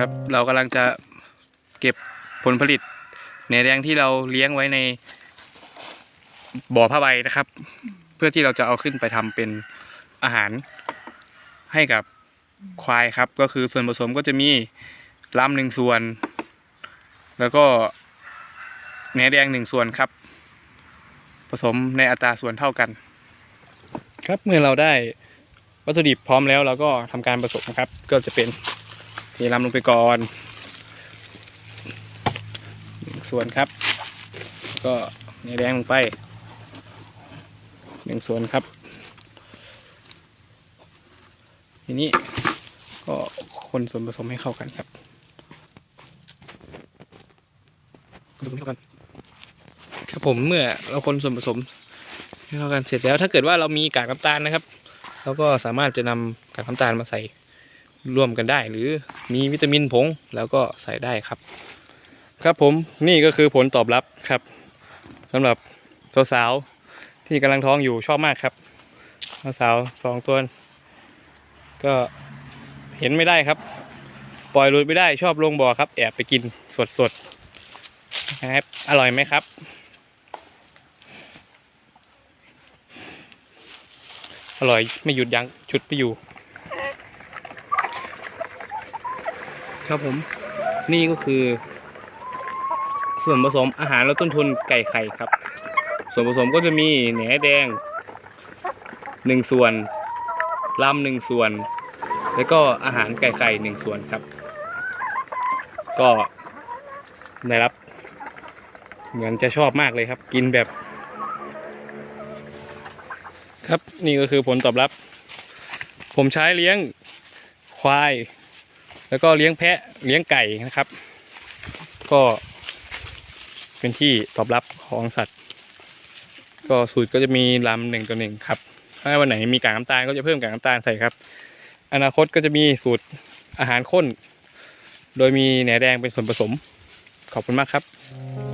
ครับ เรากำลังจะเก็บผลผลิตแหนแดงที่เราเลี้ยงไว้ในบ่อผ้าใบนะครับ เพื่อที่เราจะเอาขึ้นไปทำเป็นอาหารให้กับควายครับ ก็คือส่วนผสมก็จะมีลำหนึ่งส่วน แล้วก็แหนแดงหนึ่งส่วนครับ ผสมในอัตราส่วนเท่ากัน ครับเมื่อเราได้วัตถุดิบพร้อมแล้วเราก็ทำการผสมครับ ก็จะเป็น เทลำลงไปก่อนหนึ่งส่วนครับ ก็แหนแดงลงไปหนึ่งส่วนครับ ทีนี้ก็คนส่วนผสมให้เข้ากันครับคนผสมให้เข้ากันครับผมเมื่อเราคนส่วนผสมให้เข้ากันเสร็จแล้วถ้าเกิดว่าเรามีกากน้ำตาลนะครับเราก็สามารถจะนำกากน้ำตาลมาใส่ ร่วมกันได้ หรือมีวิตามินผงแล้วก็ใส่ได้ครับ ครับผมนี่ก็คือผลตอบรับครับสำหรับสาวๆที่กำลังท้องอยู่ชอบมากครับสาวสองตัวก็เห็นไม่ได้ครับ ปล่อยหลุดไม่ได้ชอบลงบ่อครับ แอบไปกินสดๆนะครับอร่อยไหมครับอร่อยไม่หยุดยั้งชุดไปอยู่ ครับผม นี่ก็คือ ส่วนผสมอาหารแลดต้นทุนไก่ไข่ครับ ส่วนผสมก็จะมีแหนแดงหนึ่งส่วนลำหนึ่งส่วน แล้วก็อาหารไก่ไข่หนึ่งส่วนครับ ก็ได้รับ เหมือนจะชอบมากเลยครับ กินแบบ ครับนี่ก็คือผลตอบรับ ผมใช้เลี้ยงควาย แล้วก็เลี้ยงแพะเลี้ยงไก่นะครับ ก็เป็นที่ตอบรับของสัตว์ ก็สูตรก็จะมีลำหนึ่งต่อหนึ่งครับ ถ้าวันไหนมีกากน้ำตาลก็จะเพิ่มกากน้ำตาลใส่ครับ อนาคตก็จะมีสูตรอาหารข้น โดยมีแหนแดงเป็นส่วนผสม ขอบคุณมากครับ